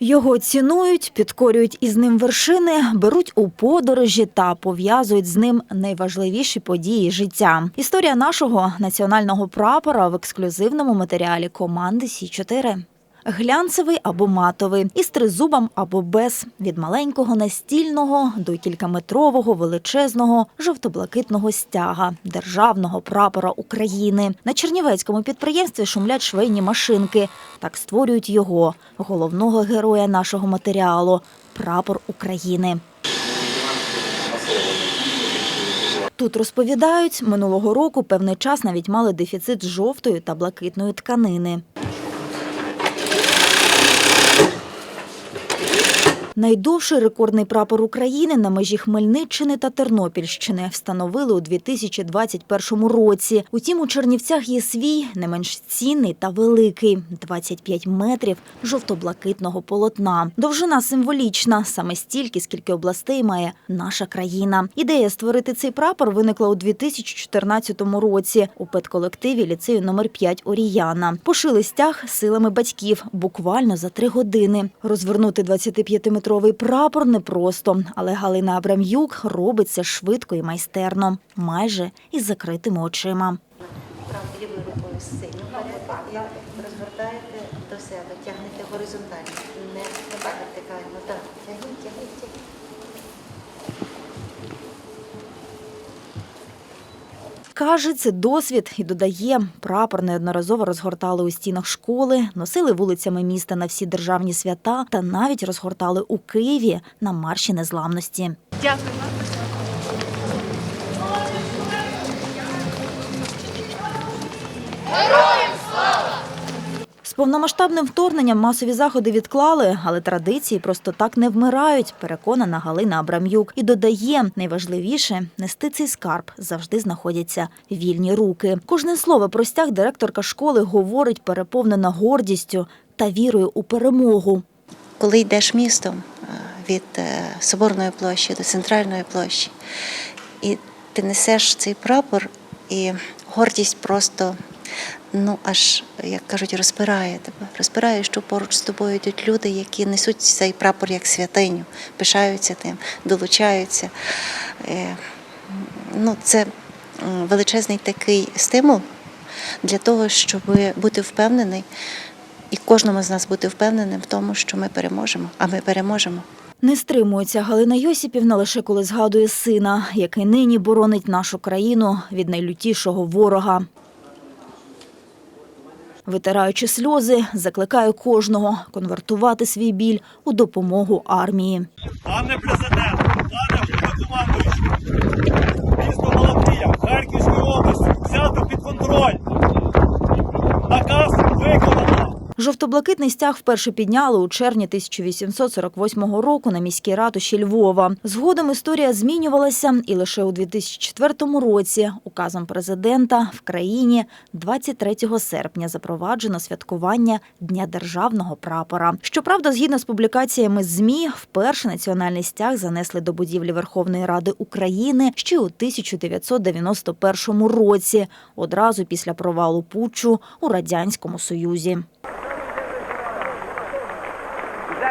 Його цінують, підкорюють із ним вершини, беруть у подорожі та пов'язують з ним найважливіші події життя. Історія нашого національного прапора в ексклюзивному матеріалі команди Сі 4 Глянцевий або матовий, із тризубом або без, від маленького настільного до кількаметрового величезного жовто-блакитного стяга державного прапора України. На чернівецькому підприємстві шумлять швейні машинки. Так створюють його, головного героя нашого матеріалу прапор України. Тут розповідають, минулого року певний час навіть мали дефіцит жовтої та блакитної тканини. Найдовший рекордний прапор України на межі Хмельниччини та Тернопільщини встановили у 2021 році. Утім, у Чернівцях є свій, не менш цінний та великий – 25 метрів жовто-блакитного полотна. Довжина символічна, саме стільки, скільки областей має наша країна. Ідея створити цей прапор виникла у 2014 році у педколективі ліцею номер 5 Оріяна. Пошили стяг силами батьків буквально за три години. Розвернути 25-метровий прапор непросто, але Галина Абрам'юк робить це швидко і майстерно, майже із закритими очима. Лівою рукою сильно вперед і розвертаєте до себе, тягнете горизонтально, не вертикально. Так, тягніть, тягніть, тягніть. Каже, це досвід і додає, прапор неодноразово розгортали у стінах школи, носили вулицями міста на всі державні свята та навіть розгортали у Києві на марші незламності. З повномасштабним вторгненням масові заходи відклали, але традиції просто так не вмирають, переконана Галина Абрам'юк. І додає, найважливіше нести цей скарб завжди знаходяться вільні руки. Кожне слово про стяг директорка школи говорить переповнена гордістю та вірою у перемогу. Коли йдеш містом е, від е, Соборної площі до центральної площі, і ти несеш цей прапор, і гордість просто, ну аж, як кажуть, розпирає тебе. Розпирає, що поруч з тобою йдуть люди, які несуть цей прапор як святиню, пишаються тим, долучаються. Е, Ну, це величезний такий стимул для того, щоб бути впевнений, і кожному з нас бути впевненим в тому, що ми переможемо, а ми переможемо. Не стримується Галина Йосипівна лише коли згадує сина, який нині боронить нашу країну від найлютішого ворога. Витираючи сльози, закликаю кожного конвертувати свій біль у допомогу армії. Пане президент, пане головнокомандуючий, місто Малатия, Харківської області взято під контроль. Наказ виконано. Жовто-блакитний стяг вперше підняли у червні 1848 року на міській ратуші Львова. Згодом історія змінювалася, і лише у 2004 році указом президента в країні 23 серпня запроваджено святкування Дня державного прапора. Щоправда, згідно з публікаціями ЗМІ, вперше національний стяг занесли до будівлі Верховної Ради України ще у 1991 році, одразу після провалу путчу у радянському союзі.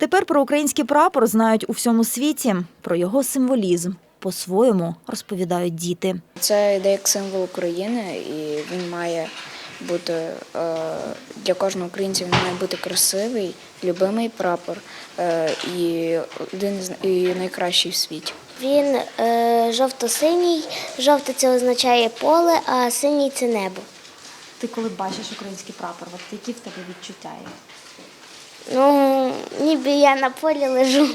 Тепер про український прапор знають у всьому світі, про його символізм. По-своєму розповідають діти. Це йде як символ України, і він має бути е, для кожного українця він має бути красивий, любимий прапор е, і один з і найкращий в світі. Він е, жовто-синій. Жовте це означає поле, а синій це небо. Ти коли бачиш український прапор, от які в тебе відчуття є? Ну, ніби я на полі лежу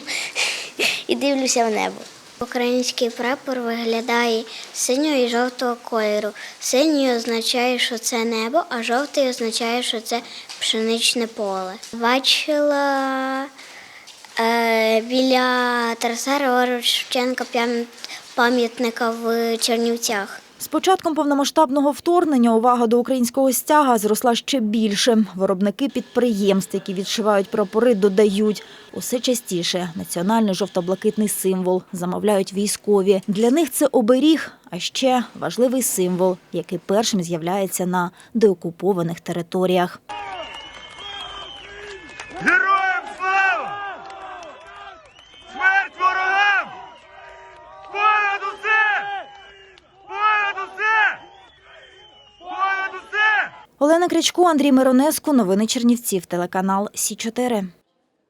і дивлюся в небо. Український прапор виглядає синього і жовтого кольору. Синій означає, що це небо, а жовтий означає, що це пшеничне поле. Бачила Е, біля Тараса Шевченка пам'ятника в Чернівцях. З початком повномасштабного вторгнення увага до українського стяга зросла ще більше. Виробники підприємств, які відшивають прапори, додають усе частіше національний жовто-блакитний символ замовляють військові. Для них це оберіг, а ще важливий символ, який першим з'являється на деокупованих територіях. Олена Крячко, Андрій Миронеску. Новини Чернівців. Телеканал Сі 4